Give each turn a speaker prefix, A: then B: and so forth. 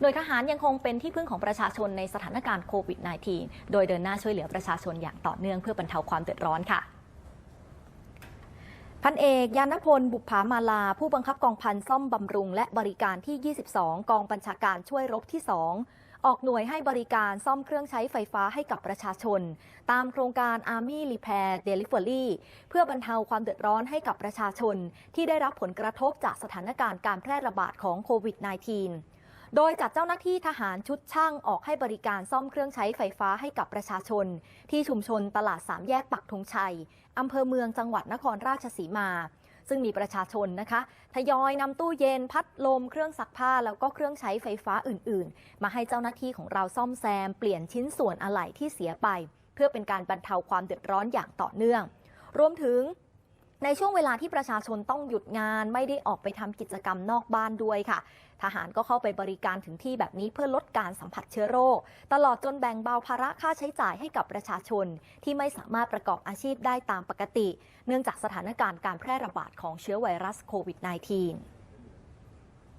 A: โดยทหารยังคงเป็นที่พึ่งของประชาชนในสถานการณ์โควิด -19 โดยเดินหน้าช่วยเหลือประชาชนอย่างต่อเนื่องเพื่อบรรเทาความเดือดร้อนค่ะพันเอกยานพล บุปผามาลา ผู้บังคับกองพันซ่อมบำรุง และบริการที่ 22 กองบัญชาการช่วยรบที่ 2 ออกหน่วยให้บริการซ่อมเครื่องใช้ไฟฟ้าให้กับประชาชน ตามโครงการ Army Repair Delivery เพื่อบรรเทาความเดือดร้อนให้กับประชาชน ที่ได้รับผลกระทบจากสถานการณ์การแพร่ระบาดของโควิด -19 โดยจัดเจ้าหน้าที่ทหารชุดช่างออกให้บริการซ่อมเครื่องใช้ไฟฟ้าให้กับประชาชน ที่ชุมชนตลาดสามแยกปักธงชัยอำเภอเมืองจังหวัดนครราชสีมา ซึ่งมีประชาชนนะคะ ทยอยนำตู้เย็นพัดลมเครื่องซักผ้าแล้วก็เครื่องใช้ไฟฟ้าอื่น ๆ มาให้เจ้าหน้าที่ของเราซ่อมแซม เปลี่ยนชิ้นส่วนอะไหล่ที่เสียไป เพื่อเป็นการบรรเทาความเดือดร้อนอย่างต่อเนื่อง รวมถึง ในช่วงเวลาที่ประชาชนต้องหยุดงานไม่ได้ออกไปทำกิจกรรมนอกบ้านด้วยค่ะ ทหารก็เข้าไปบริการถึงที่แบบนี้เพื่อลดการสัมผัสเชื้อโรค ตลอดจนแบ่งเบาภาระค่าใช้จ่ายให้กับประชาชน ที่ไม่สามารถประกอบอาชีพได้ตามปกติ เนื่องจากสถานการณ์การแพร่ระบาดของเชื้อไวรัสโควิด -19